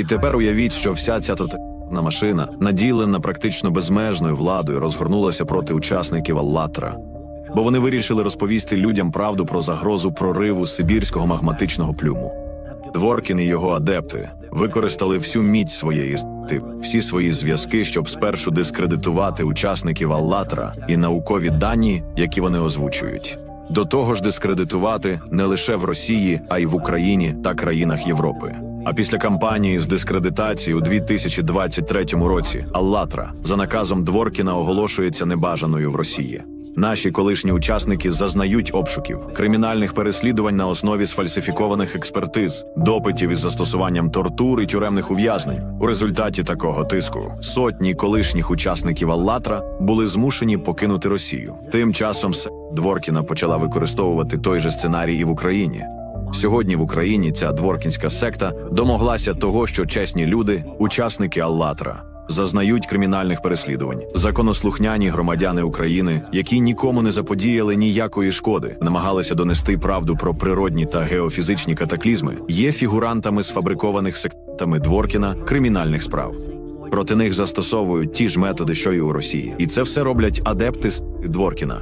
І тепер уявіть, що вся ця тотальна машина, наділена практично безмежною владою, розгорнулася проти учасників Аллатра. Бо вони вирішили розповісти людям правду про загрозу прориву сибірського магматичного плюму. Дворкін і його адепти використали всю міць своєї сти, всі свої зв'язки, щоб спершу дискредитувати учасників Аллатра і наукові дані, які вони озвучують. До того ж, дискредитувати не лише в Росії, а й в Україні та країнах Європи. А після кампанії з дискредитації у 2023 році Аллатра за наказом Дворкіна оголошується небажаною в Росії. Наші колишні учасники зазнають обшуків, кримінальних переслідувань на основі сфальсифікованих експертиз, допитів із застосуванням тортур і тюремних ув'язнень. У результаті такого тиску сотні колишніх учасників Аллатра були змушені покинути Росію. Тим часом. Дворкіна почала використовувати той же сценарій і в Україні. Сьогодні в Україні ця дворкінська секта домоглася того, що чесні люди, учасники Аллатра, зазнають кримінальних переслідувань. Законослухняні громадяни України, які нікому не заподіяли ніякої шкоди, намагалися донести правду про природні та геофізичні катаклізми, є фігурантами сфабрикованих сектами Дворкіна кримінальних справ. Проти них застосовують ті ж методи, що й у Росії, і це все роблять адепти з Дворкіна.